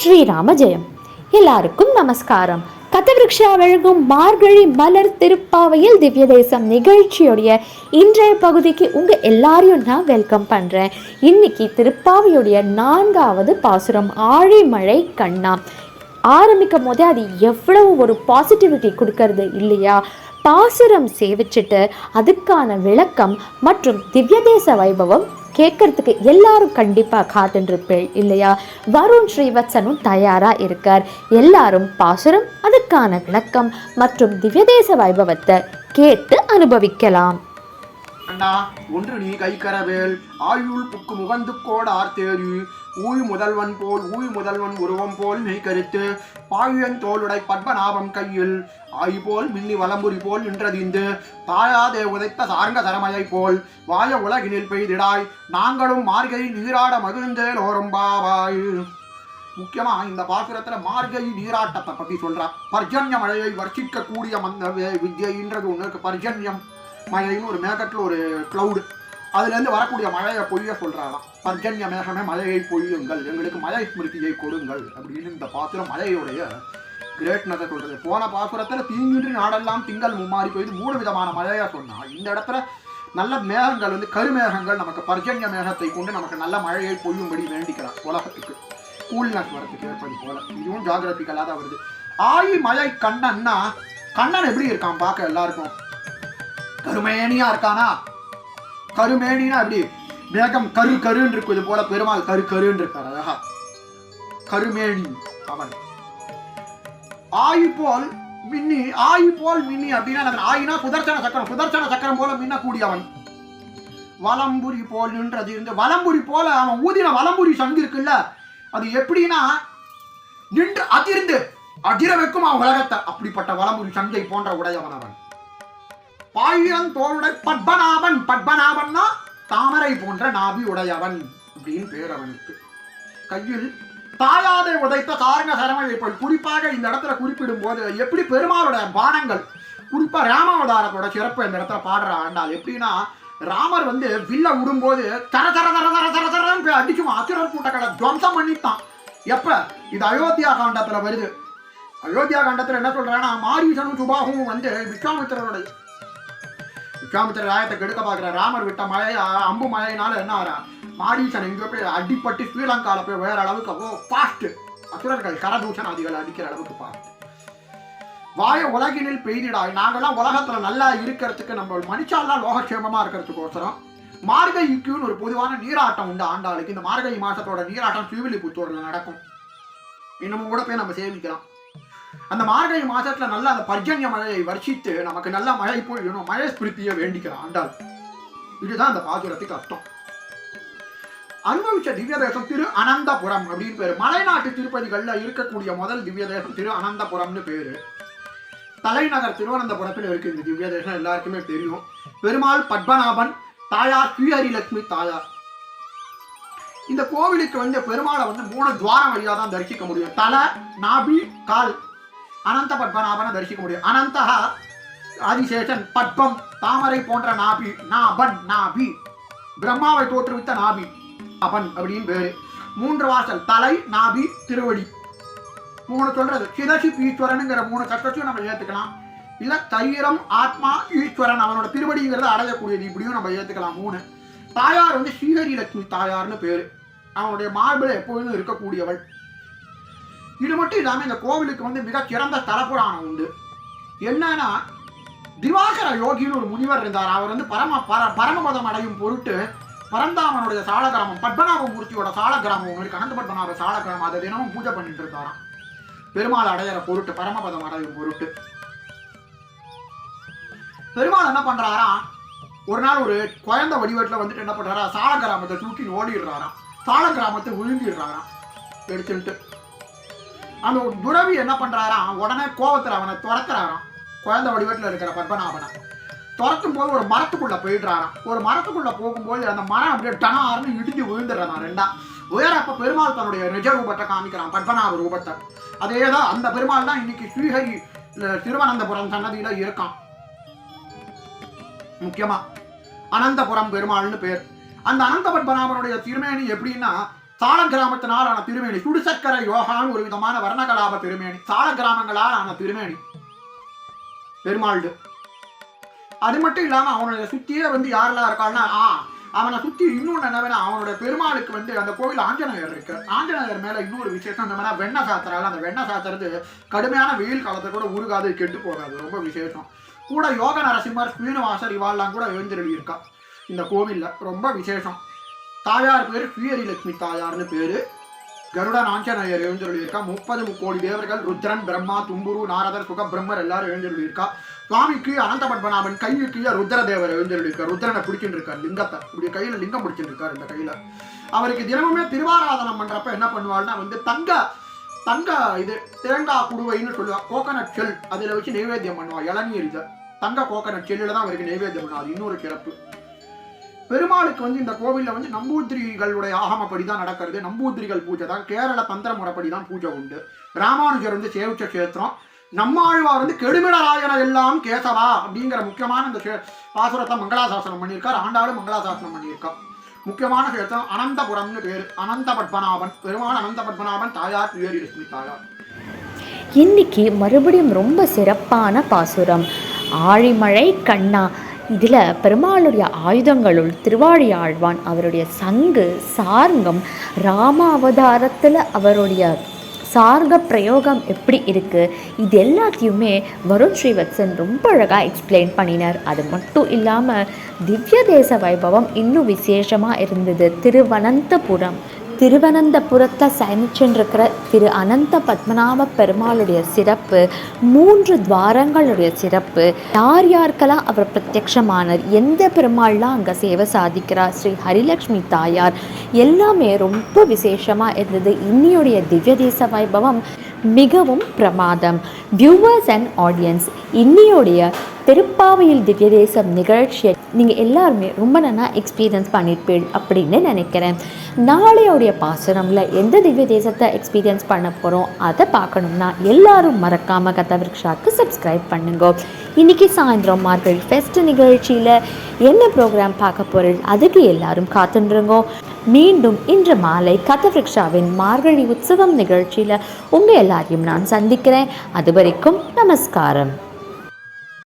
ஸ்ரீராம ஜெயம் எல்லாருக்கும் நமஸ்காரம். கதவிருக்ஷா வழங்கும் மார்கழி மலர் திருப்பாவையில் திவ்ய தேசம் நிகழ்ச்சியுடைய இன்றைய பகுதிக்கு உங்க எல்லாரையும் நான் வெல்கம் பண்றேன். இன்னைக்கு திருப்பாவையுடைய நான்காவது பாசுரம் ஆழிமழை கண்ணா. ஆரம்பிக்கும் போதே அது எவ்வளவு ஒரு பாசிட்டிவிட்டி கொடுக்கறது இல்லையா? பாசுரம் சேவிச்சுட்டு அதுக்கான விளக்கம் மற்றும் திவ்யதேச வைபவம் கேட்கறதுக்கு எல்லாரும் கண்டிப்பாக காத்துருப்பேள் இல்லையா? வருண் ஸ்ரீவத்சனும் தயாராக இருக்கார். எல்லாரும் பாசுரம் அதுக்கான விளக்கம் மற்றும் திவ்யதேச வைபவத்தை கேட்டு அனுபவிக்கலாம். அண்ணா ஒன்று நீ கைக்கரவேல். ஆயுள் புக்கு முகந்து கோடார் தேரி ஊய் முதல்வன் போல் ஊய் முதல்வன் உருவம் போல் மெய் கருத்து. பாயுயன் தோளுடை பத்மநாபம் கையில் ஆய் போல் மின்னி வலம்புரி போல் நின்றதிந்து. தாயாதே உதைத்த சார்ந்த தரமையை போல் வாய உலகினில் பெய்திடாய். நாங்களும் மார்கழி நீராட மகிழ்ந்தேல் ஓரும் பாவாய். முக்கியமாக இந்த பாசுரத்தில் மார்கை நீராட்டத்தை பற்றி சொல்கிறார் பர்ஜன்ய மழையை வர்ஷிக்கக்கூடிய மந்த வே- ஒன்று இருக்குது பர்ஜன்யம். மழைன்னு ஒரு மேகத்தில் ஒரு க்ளவுடு அதுலேருந்து வரக்கூடிய மழையை பொய்ய சொல்கிறாராம் பர்ஜன்ய மேகமே மழையை பொய்யுங்கள் எங்களுக்கு மழை ஸ்மிருதியை கொடுங்கள் அப்படின்னு இந்த பாத்திரம் மழையுடைய கிரேட்னஸை சொல்கிறது போன பாசுரத்தில் தீங்கின்றி நாடெல்லாம் திங்கள் மும்மாறி போய் மூணு விதமான மழையாக சொன்னால் இந்த இடத்துல நல்ல மேகங்கள் வந்து கருமேகங்கள் நமக்கு பர்ஜன்ய மேகத்தை கொண்டு நமக்கு நல்ல மழையை பொய்யும்படி வேண்டிக்கிறார் உலகத்துக்கு. கூல்னஸ் வரத்துக்கு ஏற்படி போல. இதுவும் ஜாகிரபிக்கலாக தான் வருது. ஆயி மழை கண்ணன்னா கண்ணன் எப்படி இருக்கான்? பார்க்க எல்லாருக்கும். கருமேனியா இருக்கானா? கருமேனினா அப்படி மேகம் கரு கருன்னு இது போல பெருமாள் கரு கருன்னு இருக்கார். அழகா. கருமேனி அவன். ஆயி போல் மின்னி ஆயி போல் மின்னி அப்படின்னா ஆயினா சுதர்சன சக்கரம். புதர்ச்சன சக்கரம் போல மின்னக்கூடியவன் வலம்புரி போல் நின்றது இருந்து வலம்புரி போல அவன் ஊதின வலம்புரி சங்கு இருக்குல்ல அது எப்படின்னா நின்று அதிர்ந்து அதிர வைக்கும் அவன் உலகத்தை. அப்படிப்பட்ட வலம்புரி சங்கை போன்ற உடையவன் அவன். பாயிரம் பத்மநாபன் பத்மநாபன்னா தாமரை போன்ற நாபி உடையவன் அப்படின்னு பேர் அவனுக்கு. கையில் தாயாதை உதைத்த காரண சரமை போல் குறிப்பாக இந்த இடத்துல குறிப்பிடும் போது எப்படி பெருமாளுடைய பானங்கள் குறிப்பா ராமாவதாரத்தோட சிறப்பு இந்த இடத்துல பாடுற ஆண்டாள் எப்படின்னா ராமர் வந்து வில்ல விடும்போது தர தர தர தர தர தரன்னு போய் அடிக்கும் அசுரர் கூட்டங்களை துவம்சம் பண்ணித்தான் எப்ப? இது அயோத்தியா காண்டத்துல வருது. அயோத்தியா காண்டத்துல என்ன சொல்றாங்கன்னா மாரீசனும் சுபாகவும் வந்து விஸ்வாமித்திரருடைய விஸ்வாமித்திர ராயத்தை கெடுக்க பார்க்குற ராமர் விட்ட மழை அம்பு மழையினால என்ன ஆறா? மாரீசன் எங்கே போய் அடிப்பட்டு ஸ்ரீலங்காவில் போய் வேற அளவுக்கு அவ்வளோ ஃபாஸ்ட் அசுரர்கள் கரதூஷணாதிகள் அடிக்கிற அளவுக்கு ஃபாஸ்ட் வாய உலகினில் பெய்திடாய் நாங்கெல்லாம் உலகத்துல நல்லா இருக்கிறதுக்கு நம்ம மனுஷாலாம் லோகக்ஷேமமாக இருக்கிறதுக்கோசரம். மார்கழிக்குன்னு ஒரு பொதுவான நீராட்டம் உண்டு ஆண்டாளுக்கு. இந்த மார்கழி மாதத்தோட நீராட்டம் சிவிலிபுத்தூர்ல நடக்கும். இன்னமும் கூட போய் நம்ம சேமிக்கலாம். அந்த மார்கழி மாசத்துல நல்ல அந்த பர்ஜன்ய மழையை வர்ஷித்து நமக்கு நல்ல மழை பொழியணும். மழை ஸ்பிருத்தியை வேண்டிக்கிறான் ஆண்டாள். இதுதான் அந்த பாசுரத்துக்கு அர்த்தம். அனுபவிச்ச திவ்ய தேசம் திரு அனந்தபுரம் அப்படின்னு பேரு. மலைநாட்டு திருப்பதிகள்ல இருக்கக்கூடிய முதல் திவ்ய தேசம் திரு அனந்தபுரம்னு பேரு. தலைநகர் திருவனந்தபுரத்தில் இருக்கு இந்த திவ்ய தேசம் எல்லாருக்குமே தெரியும். பெருமாள் பத்மநாபன் தாயார் ஸ்ரீஹரிலட்சுமி தாயார். இந்த கோவிலுக்கு வந்து பெருமாளை வந்து மூணு துவாரம் வழியாக தான் தரிசிக்க முடியும். தலை நாபி கால். அனந்த பத்மநாபனை தரிசிக்க முடியும். அனந்தஹா ஆதிசேஷன் பத்மம் தாமரை போன்ற நாபி நாபன் நாபி. பிரம்மாவை தோற்றுவித்த நாபி அவன் அப்படின்னு பேரு. மூன்று வாசல் தலை நாபி திருவடி. மூணு சொல்றது சிதசி ஈஸ்வரனுங்கிற மூணு கஷ்டத்தையும் நம்ம ஏத்துக்கலாம். இல்ல தைரம் ஆத்மா ஈஸ்வரன் அவனோட திருவடிங்கிறத அடையக்கூடியது இப்படியும் நம்ம ஏத்துக்கலாம். மூணு. தாயார் வந்து ஸ்ரீஹரி லட்சுமி தாயார்னு பேரு. அவனுடைய மார்பில் எப்பொழுதும் இருக்கக்கூடியவள். இது மட்டும் இல்லாமல் இந்த கோவிலுக்கு வந்து மிக சிறந்த தலப்புராணம் உண்டு. என்னன்னா திவாகர யோகின்னு ஒரு முனிவர் இருந்தார். அவர் வந்து பரம பர பரமபதம் அடையும் பொருட்டு பரந்தாமனுடைய சால கிராமம் பத்மநாப மூர்த்தியோட சால கிராமம் ஒன்று இருக்கு. அனந்த பத்மநாப சால கிராமம் அதை தினமும் பூஜை பண்ணிட்டு இருந்தாராம் பெருமாள் அடையிற பொருட்டு பரமபதம் அடையும் பொருட்டு. பெருமாள் என்ன பண்றாராம்? ஒரு நாள் ஒரு குழந்தை வடிவத்தில் வந்துட்டு என்ன பண்றாரா சால கிராமத்தை தூக்கி ஓடிடுறாராம் சால கிராமத்தை விழுங்கிடுறாராம் எடுத்துட்டு அந்த துறவி என்ன பண்றாராம்? உடனே கோவத்துல அவனை துரத்துறாராம். குழந்தை வடிவத்தில் இருக்கிற பத்மநாபனை. துரத்தும் போது ஒரு மரத்துக்குள்ள போயிடுறாராம். ஒரு மரத்துக்குள்ள போகும்போது அந்த மரம் அப்படியே டனார்னு இடிஞ்சு விழுந்துடுறான் ரெண்டா. உயரப்ப பெருமாள் தன்னுடைய நிஜ ரூபத்தை காமிக்கிறான் பத்மநாப ரூபத்தை. அதே தான் அந்த பெருமாள் தான் இன்னைக்கு ஸ்ரீஹரி திருவனந்தபுரம் சன்னதியில இருக்கான். முக்கியமா அனந்தபுரம் பெருமாள்னு பேர். அந்த அனந்த பத்மநாபனுடைய திருமேனி எப்படின்னா சால கிராமத்தினால் ஆன திருமேனி சுடுசக்கர யோகான்னு ஒரு விதமான வர்ணகலாப திருமேனி. சால கிராமங்களால் ஆன திருமேனி. பெருமாள்டு அது மட்டும் இல்லாம அவனுடைய சுத்தியே வந்து யாரெல்லாம் இருக்கான்னா ஆ அவனை சுத்தி இன்னொன்னு என்ன அவனோட பெருமாளுக்கு வந்து அந்த கோவில் ஆஞ்சநேயர் இருக்கு. ஆஞ்சநேயர் மேல இன்னொரு விசேஷம் இந்த மாதிரி வெண்ணெய் சாத்திரால அந்த வெண்ணெய் சாத்துறது கடுமையான வெயில் காலத்தை கூட உருகாது கெட்டு போகாது ரொம்ப விசேஷம். கூட யோக நரசிம்மர் ஸ்ரீனிவாசர் இவாள்லாம் கூட எழுந்திரளி இருக்கா இந்த கோவில்ல ரொம்ப விசேஷம். தாயார் பேர் ஸ்ரீஹரி லட்சுமி தாயார்னு பேரு. கருடன் ஆஞ்சநேயர் எழுந்தருளி முப்பது முக்கோடி தேவர்கள் ருத்ரன் பிரம்மா தும்புரு நாரதர் சுக பிரம்மர் எல்லாரும் எழுந்தருளியிருக்கா சுவாமிக்கு அனந்த பத்மநாபன் கைக்கு ருத்ர தேவர் இருக்கார் ருத்ரனை பிடிச்சிட்டு இருக்கார் லிங்கத்தை இப்படி கையில லிங்கம் பிடிச்சிட்டு இருக்கார் இந்த கையில. அவருக்கு தினமுமே திருவாராதனம் பண்றப்ப என்ன பண்ணுவாள்னா வந்து தங்க தங்க இது தேங்காய் குடுவைன்னு சொல்லுவாள் கோகனட் செல் அதில் வச்சு நைவேத்தியம் பண்ணுவாள் இளநீர் இதை. தங்க கோகனட் செல்லில் தான் அவருக்கு நைவேத்தியம் பண்ணுவாள் அது இன்னொரு சிறப்பு. பெருமாளுக்கு வந்து இந்த கோவிலில் வந்து நம்பூத்திரிகளுடைய ஆகமப்படி தான் நடக்கிறது. நம்பூத்திரிகள் பூஜை தான். கேரள தந்திர முறைப்படி தான் பூஜை உண்டு. ராமானுஜர் வந்து சேவிச்ச கஷேத்திரம். நம்மாழ்வார் வந்து கெடுமிடராயன எல்லாம் கேசவா அப்படிங்கிற முக்கியமான இந்த பாசுரத்தை மங்களாசாசனம் பண்ணியிருக்கார். ஆண்டாளும் மங்களாசாசனம் பண்ணியிருக்கார். முக்கியமான கஷேத்திரம் அனந்தபுரம்னு பேர். அனந்த பத்மநாபன் பெருமாள் அனந்த பத்மநாபன் தாயார் பிரியரி லட்சுமி தாயார். இன்னைக்கு மறுபடியும் ரொம்ப சிறப்பான பாசுரம். ஆழிமழை கண்ணா. இதில் பெருமாளுடைய ஆயுதங்களுள் திருவாழி ஆழ்வான் அவருடைய சங்கு சார்ங்கம் ராம அவதாரத்தில் அவருடைய சார்க பிரயோகம் எப்படி இருக்குது இது எல்லாத்தையுமே வருண் ஸ்ரீவத்சன் ரொம்ப அழகாக எக்ஸ்பிளைன் பண்ணினார். அது மட்டும் இல்லாமல் திவ்ய தேச வைபவம் இன்னும் விசேஷமாக இருந்தது. திருவனந்தபுரம். திருவனந்தபுரத்தில் சயனிச்சுருக்கிற திரு அனந்த பத்மநாப பெருமாளுடைய சிறப்பு மூன்று துவாரங்களுடைய சிறப்பு யார் யாருக்கெல்லாம் அவர் பிரத்யக்ஷமானார் எந்த பெருமாள்லாம் அங்கே சேவை சாதிக்கிறார் ஸ்ரீ ஹரிலக்ஷ்மி தாயார் எல்லாமே ரொம்ப விசேஷமாக இருந்தது. இன்னியுடைய திவ்ய தேச வைபவம் மிகவும் பிரமாதம். வியூவர்ஸ் அண்ட் ஆடியன்ஸ் இன்னியோடைய திருப்பாவையில் திவ்ய தேசம் நிகழ்ச்சியை நீங்கள் எல்லாருமே ரொம்ப நல்லா எக்ஸ்பீரியன்ஸ் பண்ணியிருப்பீள் அப்படின்னு நினைக்கிறேன். நாளையோடைய பாசனமில் எந்த திவ்ய தேசத்தை எக்ஸ்பீரியன்ஸ் பண்ண போகிறோம் அதை பார்க்கணும்னா எல்லாரும் மறக்காமல் கதவிருக்ஷாக்கு சப்ஸ்கிரைப் பண்ணுங்க. இன்றைக்கி சாயந்தரம் மார்கழி ஃபெஸ்ட் நிகழ்ச்சியில் என்ன ப்ரோக்ராம் பார்க்க போகிறீள் அதுக்கு எல்லாரும் காத்துருங்கோ மீண்டும் இன்று மாலை கதவிருக்ஷாவின் மார்கழி உற்சவம் நிகழ்ச்சியில் உங்கள் எல்லாரையும் நான் சந்திக்கிறேன். அது வரைக்கும் நமஸ்காரம்.